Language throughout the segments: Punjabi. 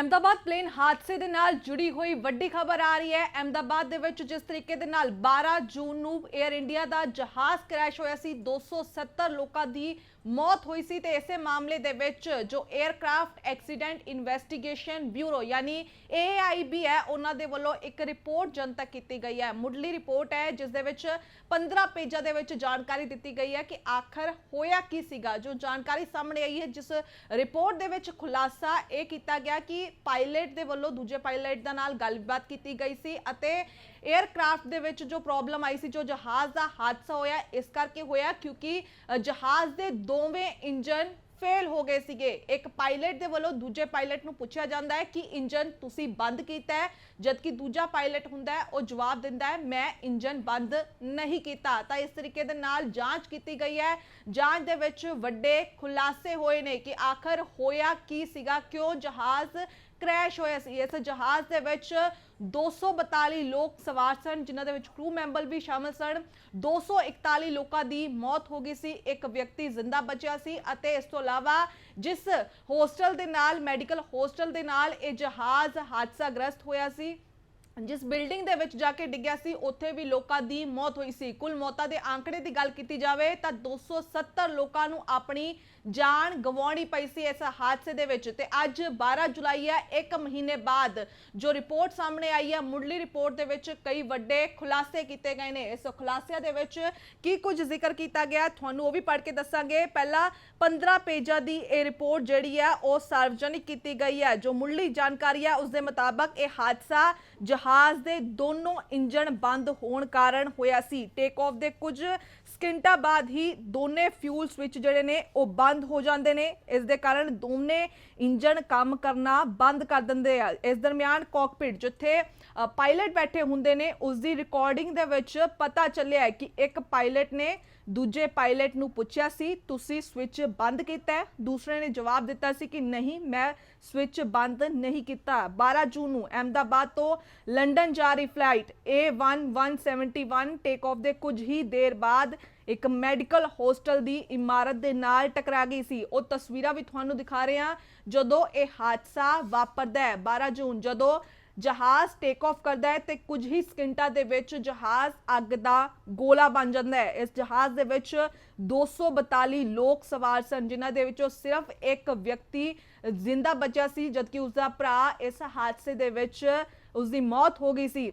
ਅਹਿਮਦਾਬਾਦ ਪਲੇਨ ਹਾਦਸੇ ਦੇ ਨਾਲ ਜੁੜੀ ਹੋਈ ਵੱਡੀ ਖਬਰ ਆ ਰਹੀ ਹੈ। ਅਹਿਮਦਾਬਾਦ ਦੇ ਵਿੱਚ ਜਿਸ ਤਰੀਕੇ ਦੇ ਨਾਲ 12 ਜੂਨ ਨੂੰ 에ਅਰ ਇੰਡੀਆ ਦਾ ਜਹਾਜ਼ ਕ੍ਰੈਸ਼ ਹੋਇਆ ਸੀ 270 ਲੋਕਾਂ ਦੀ ਮੌਤ ਹੋਈ ਸੀ ਤੇ ਇਸੇ ਮਾਮਲੇ ਦੇ ਵਿੱਚ ਜੋ 에ਅਰਕ੍ਰਾਫਟ ਐਕਸੀਡੈਂਟ ਇਨਵੈਸਟੀਗੇਸ਼ਨ ਬਿਊਰੋ ਯਾਨੀ AIB ਹੈ, ਉਹਨਾਂ ਦੇ ਵੱਲੋਂ ਇੱਕ ਰਿਪੋਰਟ ਜਨਤਕ ਕੀਤੀ ਗਈ ਹੈ। ਮੁੱਢਲੀ ਰਿਪੋਰਟ ਹੈ, ਜਿਸ ਦੇ ਵਿੱਚ 15 ਪੇਜਾਂ ਦੇ ਵਿੱਚ ਜਾਣਕਾਰੀ ਦਿੱਤੀ ਗਈ ਹੈ ਕਿ ਆਖਰ ਹੋਇਆ ਕੀ ਸੀਗਾ। ਜੋ ਜਾਣਕਾਰੀ ਸਾਹਮਣੇ ਆਈ ਹੈ, ਜਿਸ ਰਿਪੋਰਟ ਦੇ ਵਿੱਚ ਖੁਲਾਸਾ ਇਹ ਕੀਤਾ ਗਿਆ ਕਿ ਪਾਇਲਟ ਦੇ ਵੱਲੋਂ ਦੂਜੇ ਪਾਇਲਟ ਦਾ ਨਾਲ ਗੱਲਬਾਤ ਕੀਤੀ ਗਈ ਸੀ ਅਤੇ 에ਅਰਕ੍ਰਾਫਟ ਦੇ ਵਿੱਚ ਜੋ ਪ੍ਰੋਬਲਮ ਆਈ ਸੀ, ਜੋ ਜਹਾਜ਼ ਦਾ ਹਾਦਸਾ ਹੋਇਆ, ਇਸ ਕਰਕੇ ਹੋਇਆ ਕਿਉਂਕਿ ਜਹਾਜ਼ ਦੇ ਦੋਵੇਂ ਇੰਜਨ ਫੇਲ ਹੋ ਗਏ ਸੀਗੇ। ਇੱਕ ਪਾਇਲਟ ਦੇ ਵੱਲੋਂ ਦੂਜੇ ਪਾਇਲਟ ਨੂੰ ਪੁੱਛਿਆ ਜਾਂਦਾ ਹੈ ਕਿ ਇੰਜਨ ਤੁਸੀਂ ਬੰਦ ਕੀਤਾ ਹੈ, ਜਦਕਿ ਦੂਜਾ ਪਾਇਲਟ ਹੁੰਦਾ ਹੈ, ਉਹ ਜਵਾਬ ਦਿੰਦਾ ਹੈ, ਮੈਂ ਇੰਜਨ ਬੰਦ ਨਹੀਂ ਕੀਤਾ। ਤਾਂ ਇਸ ਤਰੀਕੇ ਦੇ ਨਾਲ ਜਾਂਚ ਕੀਤੀ ਗਈ ਹੈ। ਜਾਂਚ ਦੇ ਵਿੱਚ ਵੱਡੇ ਖੁਲਾਸੇ ਹੋਏ ਨੇ ਕਿ ਆਖਰ ਹੋਇਆ ਕੀ ਸੀਗਾ, ਕਿਉਂ ਜਹਾਜ਼ ਕ੍ਰੈਸ਼ ਹੋਇਆ ਸੀ। ਇਸ ਜਹਾਜ਼ ਦੇ ਵਿੱਚ 242 ਲੋਕ ਸਵਾਰ ਸਨ, ਜਿਨ੍ਹਾਂ ਦੇ ਵਿੱਚ ਕਰੂ ਮੈਂਬਰ ਵੀ ਸ਼ਾਮਲ ਸਨ। 241 ਲੋਕਾਂ ਦੀ ਮੌਤ ਹੋ ਗਈ ਸੀ। ਇੱਕ ਵਿਅਕਤੀ ਜ਼ਿੰਦਾ ਬਚਿਆ ਸੀ ਅਤੇ ਇਸ ਤੋਂ ਇਲਾਵਾ ਜਿਸ ਹੋਸਟਲ ਦੇ ਨਾਲ, ਮੈਡੀਕਲ ਹੋਸਟਲ ਦੇ ਨਾਲ ਇਹ ਜਹਾਜ਼ ਹਾਦਸਾਗ੍ਰਸਤ ਹੋਇਆ ਸੀ। ਜਿਸ ਬਿਲਡਿੰਗ ਦੇ ਵਿੱਚ ਜਾ ਕੇ ਡਿੱਗਿਆ ਸੀ, ਉੱਥੇ ਵੀ ਲੋਕਾਂ ਦੀ ਮੌਤ ਹੋਈ ਸੀ। ਕੁੱਲ ਮੌਤਾਂ ਦੇ ਆંકੜੇ ਦੀ ਗੱਲ ਕੀਤੀ ਜਾਵੇ ਤਾਂ 270 ਲੋਕਾਂ ਨੂੰ ਆਪਣੀ ਜਾਨ ਗਵਾਉਣੀ ਪਈ ਸੀ ਇਸ ਹਾਦਸੇ ਦੇ ਵਿੱਚ ਤੇ ਅੱਜ 12 ਜੁਲਾਈ ਹੈ, ਇੱਕ ਮਹੀਨੇ ਬਾਅਦ ਜੋ ਰਿਪੋਰਟ ਸਾਹਮਣੇ ਆਈ ਹੈ, ਮੁੱਢਲੀ ਰਿਪੋਰਟ ਦੇ ਵਿੱਚ ਕਈ ਵੱਡੇ ਖੁਲਾਸੇ ਕੀਤੇ ਗਏ ਨੇ। ਇਸ ਖੁਲਾਸਿਆਂ ਦੇ ਵਿੱਚ ਕੀ ਕੁਝ ਜ਼ਿਕਰ ਕੀਤਾ ਗਿਆ, ਤੁਹਾਨੂੰ ਉਹ ਵੀ ਪੜ੍ਹ ਕੇ ਦੱਸਾਂਗੇ। ਪਹਿਲਾਂ 15 ਪੇਜਾਂ ਦੀ ਇਹ ਰਿਪੋਰਟ ਜਿਹੜੀ ਹੈ, ਉਹ ਸਾਰਵਜਨਿਕ ਕੀਤੀ ਗਈ ਹੈ। ਜੋ ਮੁੱਢਲੀ ਜਾਣਕਾਰੀ ਹੈ, ਉਸ ਦੇ ਮੁਤਾਬਕ ਇਹ ਹਾਦਸਾ ਜਹਾਜ਼ ਦੇ ਦੋਨੋਂ ਇੰਜਣ ਬੰਦ ਹੋਣ ਕਾਰਨ ਹੋਇਆ ਸੀ। ਟੇਕ ਆਫ ਦੇ ਕੁਝ ਸਕਿੰਟਾਂ ਬਾਅਦ ਹੀ ਦੋਨੇ ਫਿਊਲ ਸਵਿਚ ਜਿਹੜੇ ਨੇ, ਉਹ ਬੰਦ ਹੋ ਜਾਂਦੇ ਨੇ। ਇਸ ਦੇ ਕਾਰਨ ਦੋਨੇ ਇੰਜਣ ਕੰਮ ਕਰਨਾ ਬੰਦ ਕਰ ਦਿੰਦੇ ਆ। ਇਸ ਦਰਮਿਆਨ ਕਾਕਪਿਟ ਜਿੱਥੇ ਪਾਇਲਟ ਬੈਠੇ ਹੁੰਦੇ ਨੇ, ਉਸ ਦੀ ਰਿਕਾਰਡਿੰਗ ਦੇ ਵਿੱਚ ਪਤਾ ਚੱਲਿਆ ਕਿ ਇੱਕ ਪਾਇਲਟ ਨੇ ਦੂਜੇ ਪਾਇਲਟ ਨੂੰ ਪੁੱਛਿਆ ਸੀ, ਤੁਸੀਂ ਸਵਿਚ ਬੰਦ ਕੀਤਾ ਹੈ? ਦੂਸਰੇ ਨੇ ਜਵਾਬ ਦਿੱਤਾ ਸੀ ਕਿ, ਨਹੀਂ, ਮੈਂ ਸਵਿਚ ਬੰਦ ਨਹੀਂ ਕੀਤਾ। 12 ਜੂਨ ਨੂੰ ਅਹਿਮਦਾਬਾਦ ਤੋਂ ਲੰਡਨ ਜਾ ਰਹੀ ਫਲਾਈਟ A1171 ਟੇਕ ਆਫ ਦੇ ਕੁਝ ਹੀ ਦੇਰ ਬਾਅਦ ਇੱਕ ਮੈਡੀਕਲ ਹੋਸਟਲ ਦੀ ਇਮਾਰਤ ਦੇ ਨਾਲ ਟਕਰਾ ਗਈ ਸੀ। ਉਹ ਤਸਵੀਰਾਂ ਵੀ ਤੁਹਾਨੂੰ ਦਿਖਾ ਰਹੇ ਹਾਂ। ਜਦੋਂ ਇਹ ਹਾਦਸਾ ਵਾਪਰਦਾ ਹੈ 12 ਜੂਨ, ਜਦੋਂ ਜਹਾਜ਼ ਟੇਕ ਆਫ ਕਰਦਾ ਹੈ ਤੇ ਕੁਝ ਹੀ ਸਕਿੰਟਾਂ ਦੇ ਵਿੱਚ ਜਹਾਜ਼ ਅੱਗ ਦਾ ਗੋਲਾ ਬਣ ਜਾਂਦਾ ਹੈ। ਇਸ ਜਹਾਜ਼ ਦੇ ਵਿੱਚ 242 ਲੋਕ ਸਵਾਰ ਸਨ, ਜਿਨ੍ਹਾਂ ਦੇ ਵਿੱਚੋਂ ਸਿਰਫ ਇੱਕ ਵਿਅਕਤੀ ਜ਼ਿੰਦਾ ਬਚਿਆ ਸੀ, ਜਦਕਿ ਉਸ ਦਾ ਭਰਾ ਇਸ ਹਾਦਸੇ ਦੇ ਵਿੱਚ ਉਸ ਦੀ ਮੌਤ ਹੋ ਗਈ ਸੀ।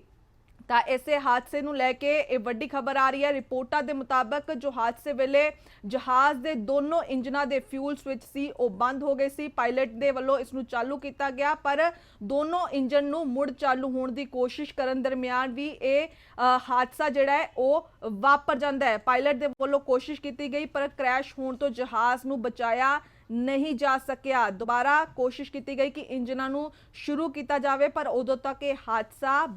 ਤਾਂ ਇਸੇ ਹਾਦਸੇ ਨੂੰ ਲੈ ਕੇ ਇਹ ਵੱਡੀ ਖਬਰ ਆ ਰਹੀ ਹੈ। ਰਿਪੋਰਟਾਂ ਦੇ ਮੁਤਾਬਕ ਜੋ ਹਾਦਸੇ ਵੇਲੇ ਜਹਾਜ਼ ਦੇ ਦੋਨੋਂ ਇੰਜਨਾਂ ਦੇ ਫਿਊਲ ਸਵਿਚ ਸੀ, ਉਹ ਬੰਦ ਹੋ ਗਏ ਸੀ। ਪਾਇਲਟ ਦੇ ਵੱਲੋਂ ਇਸ ਨੂੰ ਚਾਲੂ ਕੀਤਾ ਗਿਆ, ਪਰ ਦੋਨੋਂ ਇੰਜਨ ਨੂੰ ਮੁੜ ਚਾਲੂ ਹੋਣ ਦੀ ਕੋਸ਼ਿਸ਼ ਕਰਨ ਦਰਮਿਆਨ ਵੀ ਇਹ ਹਾਦਸਾ ਜਿਹੜਾ ਹੈ, ਉਹ ਵਾਪਰ ਜਾਂਦਾ ਹੈ। ਪਾਇਲਟ ਦੇ ਵੱਲੋਂ ਕੋਸ਼ਿਸ਼ ਕੀਤੀ ਗਈ, ਪਰ ਕ੍ਰੈਸ਼ ਹੋਣ ਤੋਂ ਜਹਾਜ਼ ਨੂੰ ਬਚਾਇਆ ਨਹੀਂ ਜਾ ਸਕਿਆ। ਦੁਬਾਰਾ ਕੋਸ਼ਿਸ਼ ਕੀਤੀ ਗਈ ਕਿ ਇੰਜਨਾਂ ਨੂੰ ਸ਼ੁਰੂ ਕੀਤਾ ਜਾਵੇ, ਪਰ ਉਦੋਂ ਤੱਕ ਇਹ ਹਾਦਸਾ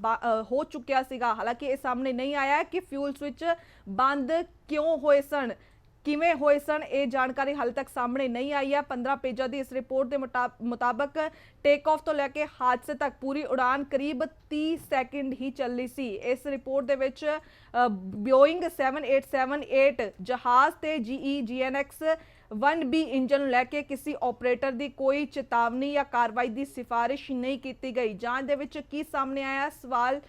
ਹੋ ਚੁੱਕਿਆ ਸੀਗਾ। ਹਾਲਾਂਕਿ ਇਹ ਸਾਹਮਣੇ ਨਹੀਂ ਆਇਆ ਕਿ ਫਿਊਲ ਸਵਿਚ ਬੰਦ ਕਿਉਂ ਹੋਏ ਸਨ, ਕਿਵੇਂ ਹੋਏ ਸਨ, ਇਹ ਜਾਣਕਾਰੀ ਹਾਲੇ ਤੱਕ ਸਾਹਮਣੇ ਨਹੀਂ ਆਈ ਹੈ। 15 ਪੇਜਾਂ ਦੀ ਇਸ ਰਿਪੋਰਟ ਦੇ ਮੁਤਾ- ਮੁਤਾਬਕ ਟੇਕ ਆਫ ਤੋਂ ਲੈ ਕੇ ਹਾਦਸੇ ਤੱਕ ਪੂਰੀ ਉਡਾਨ ਕਰੀਬ 30 ਸੈਕਿੰਡ ਹੀ ਚੱਲੀ ਸੀ। ਇਸ ਰਿਪੋਰਟ ਦੇ ਵਿੱਚ ਬੋਇੰਗ 7878 ਜਹਾਜ਼ ਤੇ E GE GNX 1B engine ਨੂੰ ਲੈ ਕੇ ਕਿਸੇ ਆਪਰੇਟਰ ਦੀ ਕੋਈ ਚੇਤਾਵਨੀ ਜਾਂ ਕਾਰਵਾਈ ਦੀ ਸਿਫਾਰਿਸ਼ ਨਹੀਂ ਕੀਤੀ ਗਈ। ਜਾਂਚ ਦੇ ਵਿੱਚ ਕੀ ਸਾਹਮਣੇ ਆਇਆ? ਸਵਾਲ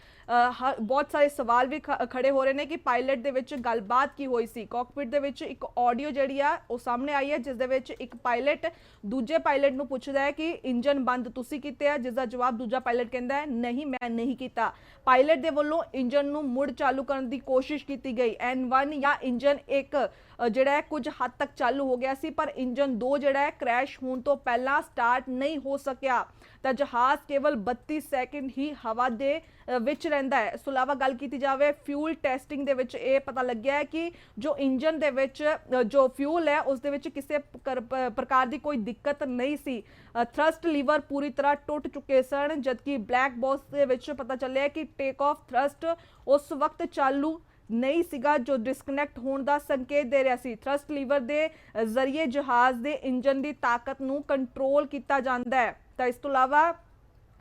ਹ- ਬਹੁਤ ਸਾਰੇ ਸਵਾਲ ਵੀ ਖ- ਖੜੇ ਹੋ ਰਹੇ ਨੇ ਕਿ ਪਾਇਲਟ ਦੇ ਵਿੱਚ ਗੱਲਬਾਤ ਕੀ ਹੋਈ ਸੀ? ਕਾਕਪਿਟ ਦੇ ਵਿੱਚ ਇੱਕ ਆਡੀਓ ਜਿਹੜੀ ਆ, ਉਹ ਸਾਹਮਣੇ ਆਈ ਹੈ, ਜਿਸ ਦੇ ਵਿੱਚ ਇੱਕ ਪਾਇਲਟ ਦੂਜੇ ਪਾਇਲਟ ਨੂੰ ਪੁੱਛਦਾ ਹੈ ਕਿ ਇੰਜਨ ਬੰਦ ਤੁਸੀਂ ਕੀਤੇ ਆ? ਜਿਸ ਦਾ ਜਵਾਬ ਦੂਜਾ ਪਾਇਲਟ ਕਹਿੰਦਾ ਹੈ, ਨਹੀਂ, ਮੈਂ ਨਹੀਂ ਕੀਤਾ। ਪਾਇਲਟ ਦੇ ਵੱਲੋਂ ਇੰਜਨ ਨੂੰ ਮੁੜ ਚਾਲੂ ਕਰਨ ਦੀ ਕੋਸ਼ਿਸ਼ ਕੀਤੀ ਗਈ। N1 ਜਾਂ ਇੰਜਨ 1 ਜਿਹੜਾ ਹੈ, ਕੁਝ ਹੱਦ ਤੱਕ ਚਾਲੂ ਹੋ ਗਿਆ ਸੀ, ਪਰ ਇੰਜਨ 2 ਜਿਹੜਾ ਹੈ ਕ੍ਰੈਸ਼ ਹੋਣ ਤੋਂ ਪਹਿਲਾਂ ਸਟਾਰਟ ਨਹੀਂ ਹੋ ਸਕਿਆ। ਤਾਂ ਜਹਾਜ਼ ਕੇਵਲ 32 ਸੈਕਿੰਡ ਹੀ ਹਵਾ ਦੇ ਵਿੱਚ ਰਹਿੰਦਾ ਹੈ। ਇਸ ਤੋਂ ਇਲਾਵਾ ਗੱਲ ਕੀਤੀ ਜਾਵੇ ਫਿਊਲ ਟੈਸਟਿੰਗ ਦੇ ਵਿੱਚ, ਇਹ ਪਤਾ ਲੱਗਿਆ ਹੈ ਕਿ ਜੋ ਇੰਜਨ ਦੇ ਵਿੱਚ ਜੋ ਫਿਊਲ ਹੈ, ਉਸ ਦੇ ਵਿੱਚ ਕਿਸੇ ਪ੍ਰਕਾਰ- ਪ੍ਰਕਾਰ ਦੀ ਕੋਈ ਦਿੱਕਤ ਨਹੀਂ ਸੀ। ਥਰਸਟ ਲੀਵਰ ਪੂਰੀ ਤਰ੍ਹਾਂ ਟੁੱਟ ਚੁੱਕੇ ਸਨ, ਜਦਕਿ ਬਲੈਕ ਬਾਕਸ ਦੇ ਵਿੱਚ ਪਤਾ ਚੱਲਿਆ ਕਿ ਟੇਕ ਆਫ ਥਰਸਟ ਉਸ ਵਕਤ ਚਾਲੂ ਨਹੀਂ ਸੀਗਾ ਜੋ ਡਿਸਕਨੈਕਟ ਹੋਣ ਦਾ ਸੰਕੇਤ ਦੇ ਰਿਹਾ ਸੀ। ਥਰਸਟ ਲੀਵਰ ਦੇ ਜ਼ਰੀਏ ਜਹਾਜ਼ ਦੇ ਇੰਜਨ ਦੀ ਤਾਕਤ ਨੂੰ ਕੰਟਰੋਲ ਕੀਤਾ ਜਾਂਦਾ ਹੈ। ਤਾਂ ਇਸ ਤੋਂ ਇਲਾਵਾ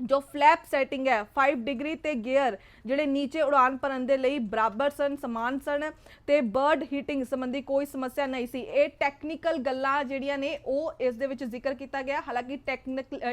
ਜੋ ਫਲੈਪ ਸੈਟਿੰਗ ਹੈ 5 ਡਿਗਰੀ ਤੇ ਗੇਅਰ ਜਿਹੜੇ ਨੀਚੇ ਉਡਾਨ ਭਰਨ ਦੇ ਲਈ ਬਰਾਬਰ ਸਨ, ਸਮਾਨ ਸਨ ਤੇ ਬਰਡ ਹੀਟਿੰਗ ਸੰਬੰਧੀ ਕੋਈ ਸਮੱਸਿਆ ਨਹੀਂ ਸੀ। ਇਹ ਟੈਕਨੀਕਲ ਗੱਲਾਂ ਜਿਹੜੀਆਂ ਨੇ, ਉਹ ਇਸ ਦੇ ਵਿੱਚ ਜ਼ਿਕਰ ਕੀਤਾ ਗਿਆ। ਹਾਲਾਂਕਿ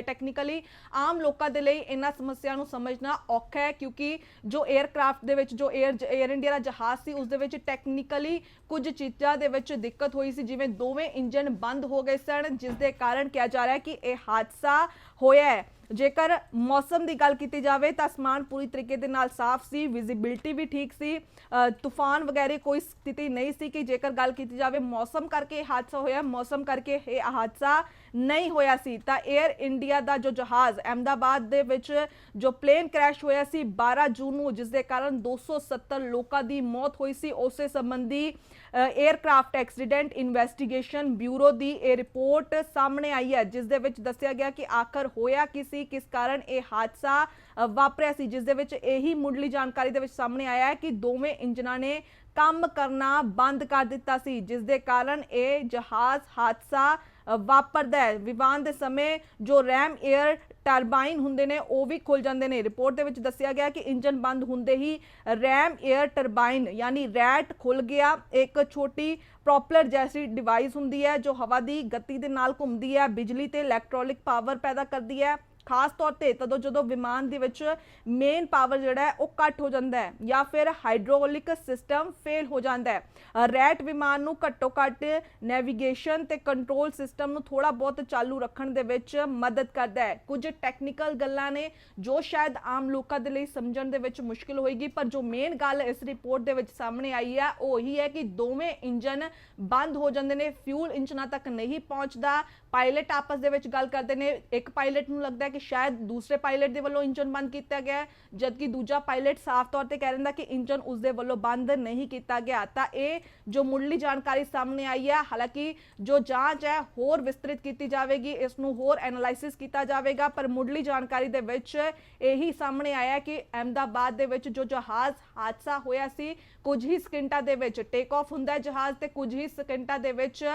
ਟੈਕਨੀਕਲੀ ਆਮ ਲੋਕਾਂ ਦੇ ਲਈ ਇਹਨਾਂ ਸਮੱਸਿਆ ਨੂੰ ਸਮਝਣਾ ਔਖਾ ਹੈ, ਕਿਉਂਕਿ ਜੋ 에ਅਰਕ੍ਰਾਫਟ ਦੇ ਵਿੱਚ, ਜੋ 에ਅਰ 에ਅਰ ਇੰਡੀਆ ਦਾ ਜਹਾਜ਼ ਸੀ, ਉਸ ਦੇ ਵਿੱਚ ਟੈਕਨੀਕਲੀ ਕੁਝ ਚੀਜ਼ਾਂ ਦੇ ਵਿੱਚ ਦਿੱਕਤ ਹੋਈ ਸੀ, ਜਿਵੇਂ ਦੋਵੇਂ ਇੰਜਨ ਬੰਦ ਹੋ ਗਏ ਸਨ, ਜਿਸ ਦੇ ਕਾਰਨ ਕਿਹਾ ਜਾ ਰਿਹਾ ਹੈ ਕਿ ਇਹ ਹਾਦਸਾ ਹੋਇਆ ਹੈ। ਜੇਕਰ ਮੌਸਮ ਦੀ ਗੱਲ ਕੀਤੀ ਜਾਵੇ ਤਾਂ ਅਸਮਾਨ ਪੂਰੀ ਤਰੀਕੇ ਦੇ ਨਾਲ ਸਾਫ਼ ਸੀ ਵਿਜ਼ਿਬਿਲਟੀ ਵੀ ਠੀਕ ਸੀ ਅ, ਤੂਫਾਨ ਵਗੈਰੇ ਕੋਈ ਸਥਿਤੀ ਨਹੀਂ ਸੀ ਕਿ ਜੇਕਰ ਗੱਲ ਕੀਤੀ ਜਾਵੇ ਮੌਸਮ ਕਰਕੇ ਇਹ ਹਾਦਸਾ ਹੋਇਆ ਮੌਸਮ ਕਰਕੇ ਇਹ ਹਾਦਸਾ ਨਹੀਂ ਹੋਇਆ ਸੀ। ਤਾਂ 에ਅਰ ਇੰਡੀਆ ਦਾ ਜੋ ਜਹਾਜ਼ ਅਹਿਮਦਾਬਾਦ ਦੇ ਵਿੱਚ ਜੋ ਪਲੇਨ ਕ੍ਰੈਸ਼ ਹੋਇਆ ਸੀ 12 ਜੂਨ ਨੂੰ, ਜਿਸ ਦੇ ਕਾਰਨ 270 ਲੋਕਾਂ ਦੀ ਮੌਤ ਹੋਈ ਸੀ। ਉਸੇ ਸੰਬੰਧੀ 에ਅਰਕ੍ਰਾਫਟ ਐਕਸੀਡੈਂਟ ਇਨਵੈਸਟੀਗੇਸ਼ਨ ਬਿਊਰੋ ਦੀ ਇਹ ਰਿਪੋਰਟ ਸਾਹਮਣੇ ਆਈ ਹੈ, ਜਿਸ ਦੇ ਵਿੱਚ ਦੱਸਿਆ ਗਿਆ ਕਿ ਆਖਰ ਹੋਇਆ ਕੀ ਸੀ, ਕਿਸ ਕਾਰਨ ਇਹ ਹਾਦਸਾ ਵਾਪਰਿਆ ਸੀ। ਜਿਸ ਦੇ ਵਿੱਚ ਇਹੀ ਮੁੱਢਲੀ ਜਾਣਕਾਰੀ ਦੇ ਵਿੱਚ ਸਾਹਮਣੇ ਆਇਆ ਹੈ ਕਿ ਦੋਵੇਂ ਇੰਜਨਾਂ ਨੇ ਕੰਮ ਕਰਨਾ ਬੰਦ ਕਰ ਦਿੱਤਾ ਸੀ, ਜਿਸ ਦੇ ਕਾਰਨ ਇਹ ਜਹਾਜ਼ ਹਾਦਸਾ ਵਾਪਰਦਾ ਹੈ। ਵਿਵਾਨ ਦੇ ਸਮੇਂ ਜੋ ਰੈਮ 에ਅਰ ਟਰਬਾਈਨ ਹੁੰਦੇ ਨੇ, ਉਹ ਵੀ ਖੁੱਲ ਜਾਂਦੇ ਨੇ। ਰਿਪੋਰਟ ਦੇ ਵਿੱਚ ਦੱਸਿਆ ਗਿਆ ਕਿ ਇੰਜਨ ਬੰਦ ਹੁੰਦੇ ਹੀ ਰੈਮ 에ਅਰ ਟਰਬਾਈਨ ਯਾਨੀ ਰੈਟ ਖੁੱਲ ਗਿਆ। ਇੱਕ ਛੋਟੀ ਪ੍ਰੋਪਲਰ ਜੈਸੀ ਡਿਵਾਈਸ ਹੁੰਦੀ ਹੈ ਜੋ ਹਵਾ ਦੀ ਗਤੀ ਦੇ ਨਾਲ ਘੁੰਮਦੀ ਹੈ, ਬਿਜਲੀ ਤੇ ਇਲੈਕਟ੍ਰੋਨਿਕ ਪਾਵਰ ਪੈਦਾ ਕਰਦੀ ਹੈ। ਖਾਸ ਤੌਰ ਤੇ ਤਦੋਂ ਜਦੋਂ ਵਿਮਾਨ ਦੇ ਵਿੱਚ ਮੇਨ ਪਾਵਰ ਜਿਹੜਾ ਹੈ ਉਹ ਕੱਟ ਹੋ ਜਾਂਦਾ ਹੈ ਜਾਂ ਫਿਰ ਹਾਈਡ੍ਰੋਲਿਕ ਸਿਸਟਮ ਫੇਲ ਹੋ ਜਾਂਦਾ ਹੈ। ਰੈਟ ਵਿਮਾਨ ਨੂੰ ਘੱਟੋ ਘੱਟ ਨੈਵੀਗੇਸ਼ਨ ਤੇ ਕੰਟਰੋਲ ਸਿਸਟਮ ਨੂੰ ਥੋੜਾ ਬਹੁਤ ਚਾਲੂ ਰੱਖਣ ਦੇ ਵਿੱਚ ਮਦਦ ਕਰਦਾ ਹੈ। ਕੁਝ ਟੈਕਨੀਕਲ ਗੱਲਾਂ ਨੇ ਜੋ ਸ਼ਾਇਦ ਆਮ ਲੋਕਾਂ ਦੇ ਲਈ ਸਮਝਣ ਦੇ ਵਿੱਚ ਮੁਸ਼ਕਿਲ ਹੋਏਗੀ, ਪਰ ਜੋ ਮੇਨ ਗੱਲ ਇਸ ਰਿਪੋਰਟ ਦੇ ਵਿੱਚ ਸਾਹਮਣੇ ਆਈ ਹੈ, ਉਹ ਇਹੀ ਹੈ ਕਿ ਦੋਵੇਂ ਇੰਜਨ ਬੰਦ ਹੋ ਜਾਂਦੇ ਨੇ ਫਿਊਲ ਇੰਜਨਾਂ ਤੱਕ ਨਹੀਂ ਪਹੁੰਚਦਾ। ਪਾਇਲਟ ਆਪਸ ਦੇ ਵਿੱਚ ਗੱਲ ਕਰਦੇ ਨੇ, ਇੱਕ ਪਾਇਲਟ ਨੂੰ ਲੱਗਦਾ ਹੈ ਕਿ ਸ਼ਾਇਦ ਦੂਸਰੇ ਪਾਇਲਟ ਦੇ ਵੱਲੋਂ ਇੰਜਨ ਬੰਦ ਕੀਤਾ ਗਿਆ ਜਦਕਿ ਦੂਜਾ ਪਾਇਲਟ ਸਾਫ਼ ਤੌਰ ਤੇ ਕਹਿ ਰਿਹਾ ਕਿ ਇੰਜਨ ਉਸ ਦੇ ਵੱਲੋਂ ਬੰਦ ਨਹੀਂ ਕੀਤਾ ਗਿਆ। ਤਾਂ ਇਹ ਜੋ ਮੁੱਢਲੀ ਜਾਣਕਾਰੀ ਸਾਹਮਣੇ ਆਈ ਹੈ, ਹਾਲਾਂਕਿ ਜੋ ਜਾਂਚ ਹੈ, ਹੋਰ ਵਿਸਤ੍ਰਿਤ ਕੀਤੀ ਜਾਵੇਗੀ, ਇਸ ਨੂੰ ਹੋਰ ਐਨਾਲਾਈਸਿਸ ਕੀਤਾ ਜਾਵੇਗਾ, ਪਰ ਮੁੱਢਲੀ ਜਾਣਕਾਰੀ ਦੇ ਵਿੱਚ ਇਹੀ ਸਾਹਮਣੇ ਆਇਆ ਕਿ ਅਹਿਮਦਾਬਾਦ ਦੇ ਵਿੱਚ ਜੋ ਜਹਾਜ਼ ਹਾਦਸਾ ਹੋਇਆ ਸੀ, ਕੁਝ ਹੀ ਸਕਿੰਟਾਂ ਦੇ ਵਿੱਚ ਟੇਕ ਆਫ ਹੁੰਦਾ ਹੈ ਜਹਾਜ਼ ਤੇ ਕੁਝ ਹੀ ਸਕਿੰਟਾਂ ਦੇ ਵਿੱਚ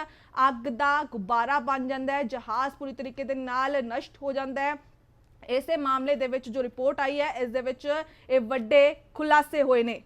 ਅੱਗ ਦਾ ਗੁਬਾਰਾ ਬਣ ਜਾਂਦਾ ਹੈ, ਜਹਾਜ਼ ਪੂਰੀ ਤਰੀਕੇ ਦੇ ਨਾਲ ਨਸ਼ਟ ਹੋ ਜਾਂਦਾ ਹੈ। ਇਸੇ ਮਾਮਲੇ ਦੇ ਵਿੱਚ ਜੋ ਰਿਪੋਰਟ ਆਈ ਹੈ, ਇਸ ਦੇ ਵਿੱਚ ਇਹ ਵੱਡੇ ਖੁਲਾਸੇ ਹੋਏ ਨੇ।